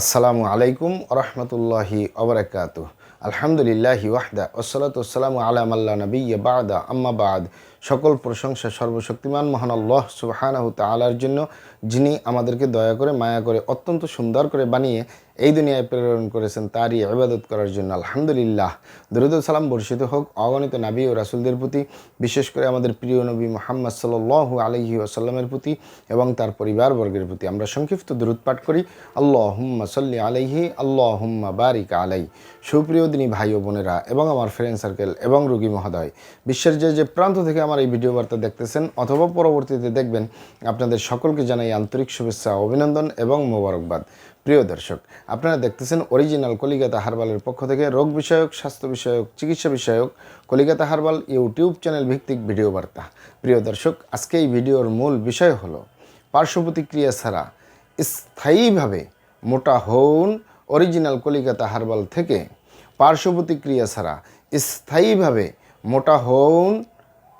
আসসালামু আলাইকুম রহমতুল্লাহি অবরাকাত আলহামদুলিল্লাহি ওয়াহদা ওসলাত ওসালামু আলাম আল্লাহ নবী বাদা আম্মা বাদ। সকল প্রশংসা সর্বশক্তিমান, মহান আল্লাহ সুবাহানাহু তালার জন্য, যিনি আমাদেরকে দয়া করে, মায়া করে, অত্যন্ত সুন্দর করে বানিয়ে এই দুনিয়ায় প্রেরণ করেছেন, তারই ইবাদত করার জন্য। আলহামদুলিল্লাহ। দরুদ সালাম বর্ষিত হোক অগণিত নাবী ও রাসুলদের প্রতি, বিশেষ করে আমাদের প্রিয় নবী মোহাম্মদ সাল্লু আলহি আসাল্লামের প্রতি এবং তার পরিবারবর্গের প্রতি। আমরা সংক্ষিপ্ত দূরত পাঠ করি আল্লাহ হুম্মা সাল্লি আলাইহি আল্লাহ হুম্মা বারিক আলাই। সুপ্রিয় দিনী ভাই ও বোনেরা এবং আমার ফ্রেন্ড সার্কেল এবং রোগী মহোদয়, বিশ্বের যে যে প্রান্ত থেকে আমার এই ভিডিও বার্তা দেখতেছেন অথবা পরবর্তীতে দেখবেন আপনাদের সকলকে জানাই আন্তরিক শুভেচ্ছা, অভিনন্দন এবং মোবারকবাদ। প্রিয় দর্শক, আপনারা দেখতেছেন অরিজিনাল কলিকাতা হারবালের পক্ষ থেকে রোগ বিষয়ক, স্বাস্থ্য বিষয়ক, চিকিৎসা বিষয়ক কলিকাতা হারবাল ইউটিউব চ্যানেল ভিত্তিক ভিডিও বার্তা। প্রিয় দর্শক, আজকে এই ভিডিওর মূল বিষয় হলো, পার্শ্ব প্রতিক্রিয়া ছাড়া স্থায়ীভাবে মোটা হন অরিজিনাল কলিকাতা হারবাল থেকে পার্শ্ব প্রতিক্রিয়া ছাড়া স্থায়ীভাবে মোটা হন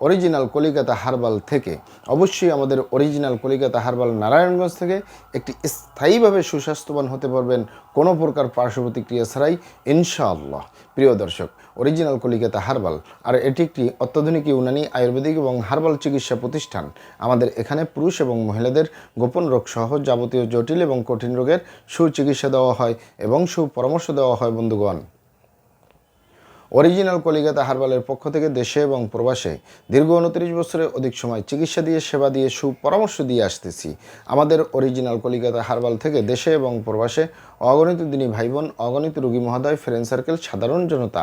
অরিজিনাল কলিকাতা হারবাল থেকে, অবশ্যই আমাদের অরিজিনাল কলিকাতা হারবাল নারায়ণগঞ্জ থেকে একটি স্থায়ীভাবে সুস্বাস্থ্যবান হতে পারবেন কোনো প্রকার পার্শ্ব প্রতিক্রিয়া ছাড়াই, ইনশাআল্লাহ। প্রিয় দর্শক, অরিজিনাল কলিকাতা হারবাল, আর এটি একটি অত্যাধুনিক ইউনানি আয়ুর্বেদিক এবং হারবাল চিকিৎসা প্রতিষ্ঠান। আমাদের এখানে পুরুষ এবং মহিলাদের গোপন রোগ সহ যাবতীয় জটিল এবং কঠিন রোগের সুচিকিৎসা দেওয়া হয় এবং সুপরামর্শ দেওয়া হয় বন্ধুগণ। অরিজিনাল কলিকাতা হারবালের পক্ষ থেকে দেশে এবং প্রবাসে দীর্ঘ উনত্রিশ বছরে অধিক সময় চিকিৎসা দিয়ে, সেবা দিয়ে, সুপরামর্শ দিয়ে আসতেছি। আমাদের অরিজিনাল কলিকাতা হারবাল থেকে দেশে এবং প্রবাসে অগণিত দিনী ভাই বোন, অগণিত রুগী মহোদয় ফ্রেন্ড সার্কেল সাধারণ জনতা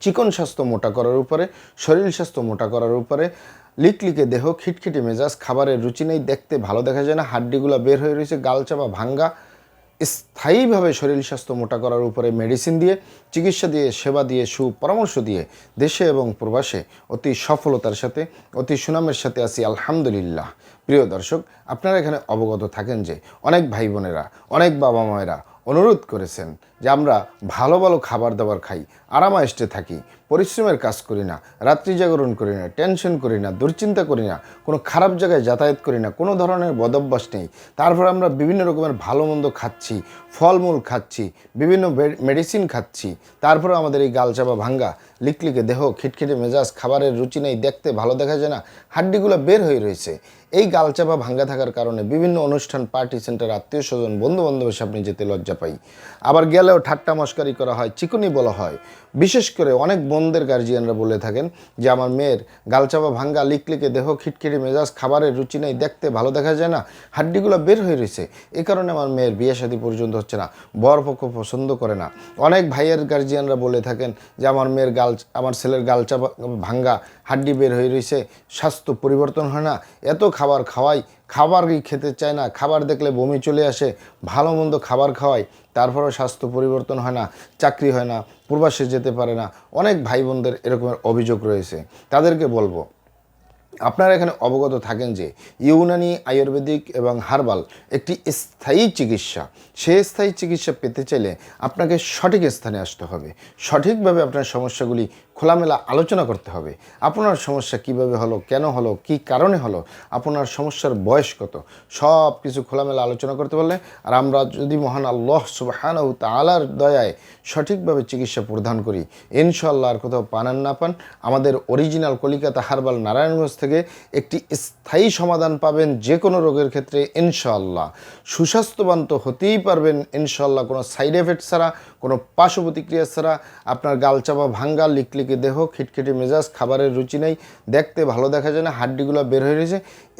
চিকন স্বাস্থ্য মোটা করার উপরে, শরীর স্বাস্থ্য মোটা করার উপরে, লিকলিকে দেহ, খিটখিটে মেজাজ, খাবারের রুচি নেই, দেখতে ভালো দেখা যায় না, হাড্ডিগুলো বের হয়ে রয়েছে, গালচাপা ভাঙ্গা। স্থায়ীভাবে শরীর স্বাস্থ্য মোটা করার উপরে মেডিসিন দিয়ে, চিকিৎসা দিয়ে, সেবা দিয়ে, সুপরামর্শ দিয়ে দেশে এবং প্রবাসে অতি সফলতার সাথে, অতি সুনামের সাথে আছি, আলহামদুলিল্লাহ। প্রিয় দর্শক, আপনারা এখানে অবগত থাকেন যে, অনেক ভাই বোনেরা, অনেক বাবা মায়েরা অনুরোধ করেছেন যে আমরা ভালো ভালো খাবার দাবার খাই আরামায়েস্টে থাকি, পরিশ্রমের কাজ করি না, রাত্রি জাগরণ করি না, টেনশন করি না, দুশ্চিন্তা করি না, কোনো খারাপ জায়গায় যাতায়াত করি না, কোনো ধরনের বদভ্যাস নেই। তারপর আমরা বিভিন্ন রকমের ভালো মন্দ খাচ্ছি, ফলমূল খাচ্ছি, বিভিন্ন মেডিসিন খাচ্ছি। তারপরে আমাদের এই গালচাপা ভাঙ্গা, লিকলিকে দেহ, খিটখিটে মেজাজ, খাবারের রুচি নেই, দেখতে ভালো দেখা যায় না, হাড্ডিগুলো বের হয়ে রয়েছে। এই গালচাপা ভাঙ্গা থাকার কারণে বিভিন্ন অনুষ্ঠান, পার্টি সেন্টার, আত্মীয় স্বজন বন্ধু বান্ধবের সামনে যেতে লজ্জা পাই। আবার গেলেও ঠাট্টা মস্কারি করা হয়, চিকুনি বলা হয়। বিশেষ করে অনেক বোনদের গার্জিয়ানরা বলে থাকেন যে, আমার মেয়ের গালচাপা ভাঙ্গা, লিকলিকে দেহ, খিটখিটে মেজাজ, খাবারের রুচি নেই, দেখতে ভালো দেখা যায় না, হাড্ডিগুলো বের হয়ে রয়েছে। এ কারণে আমার মেয়ের বিয়ে শাদী পর্যন্ত হচ্ছে না বর পক্ষ পছন্দ করে না। অনেক ভাইয়ের গার্জিয়ানরা বলে থাকেন যে, আমার মেয়ের গাল, আমার ছেলের গালচাপা ভাঙ্গা, হাড্ডি বের হয়ে রয়েছে, স্বাস্থ্য পরিবর্তন হয় না, এত খাবার খাওয়াই। খাবারই খেতে চায় না? খাবার দেখলে বমি চলে আসে, ভালো মন্দ খাবার খাওয়াই, তারপরেও স্বাস্থ্য পরিবর্তন হয় না, চাকরি হয় না, পূর্বাসে যেতে পারে না। অনেক ভাই বোনদের এরকমের অভিযোগ রয়েছে। তাদেরকে বলব আপনারা এখানে অবগত থাকেন যে ইউনানি আয়ুর্বেদিক এবং হার্বাল একটি স্থায়ী চিকিৎসা। সে স্থায়ী চিকিৎসা পেতে চাইলে আপনাকে সঠিক স্থানে আসতে হবে। সঠিকভাবে আপনার সমস্যাগুলি খোলামেলা আলোচনা করতে হবে। আপনার সমস্যা কীভাবে হলো, কেন হলো, কি কারণে হলো, আপনার সমস্যার বয়স কত, সব কিছু খোলামেলা আলোচনা করতে পারলে আর আমরা যদি মহান আল্লাহ সুবাহান তালার দয়ায় সঠিকভাবে চিকিৎসা প্রদান করি ইনশাল্লাহ আর কোথাও পান আর না পান। আমাদের অরিজিনাল কলিকাতা হারবাল নারায়ণগঞ্জ থেকে একটি স্থায়ী সমাধান পাবেন যে কোনো রোগের ক্ষেত্রে ইনশাল্লাহ সুস্বাস্থ্যবান তো হতেই পারবেন ইনশাল্লাহ কোনো সাইড এফেক্ট ছাড়া, কোনো পার্শ্ব প্রতিক্রিয়া ছাড়া আপনার গালচাপা ভাঙ্গা, লিকলিকে দেহ, খিটখিটে মেজাজ, খাবারের রুচি নেই, দেখতে ভালো দেখা যায় না, হাড্ডিগুলো বের হয়ে রয়েছে।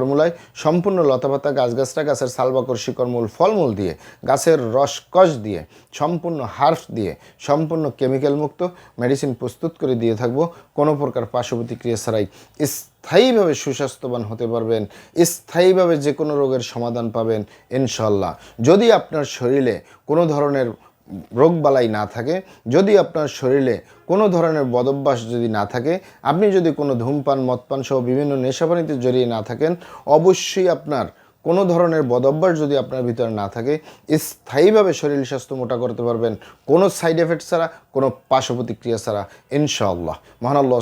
ফর্মুলায় সম্পূর্ণ লতাপাতা গাছগাছরা, গাছের সালবাকর শিকড়মূল, ফলমূল দিয়ে, গাছের রস কষ দিয়ে, সম্পূর্ণ হার্ফ দিয়ে, সম্পূর্ণ কেমিক্যাল মুক্ত, মেডিসিন প্রস্তুত করে দিয়ে থাকব। কোনো প্রকার পার্শ্ব প্রতিক্রিয়া ছাড়াই স্থায়ীভাবে সুস্বাস্থ্যবান হতে পারবেন, স্থায়ীভাবে যে কোনো রোগের সমাধান পাবেন ইনশাল্লাহ যদি আপনার শরীরে কোনো ধরনের রোগবালাই না থাকে, যদি আপনার শরীরে কোনো ধরনের বদভ্যাস যদি না থাকে, আপনি যদি কোনো ধূমপান, মদপান সহ বিভিন্ন নেশাপানিতে জড়িয়ে না থাকেন, অবশ্যই আপনার কোনো ধরনের বদভ্যাস যদি আপনার ভিতরে না থাকে, স্থায়ীভাবে শরীর স্বাস্থ্য মোটা করতে পারবেন, কোনো সাইড এফেক্ট ছাড়া, কোনো পার্শ্ব প্রতিক্রিয়া ছাড়া, ইনশাআল্লাহ। মহান আল্লাহ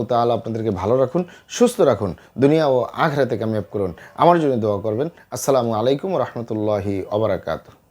ও তাআলা আপনাদেরকে ভালো রাখুন, সুস্থ রাখুন, দুনিয়া ও আখরাতে কামিয়াব করুন। আমার জন্য দোয়া করবেন। আসসালামু আলাইকুম রহমতুল্লাহি অবরাকাতু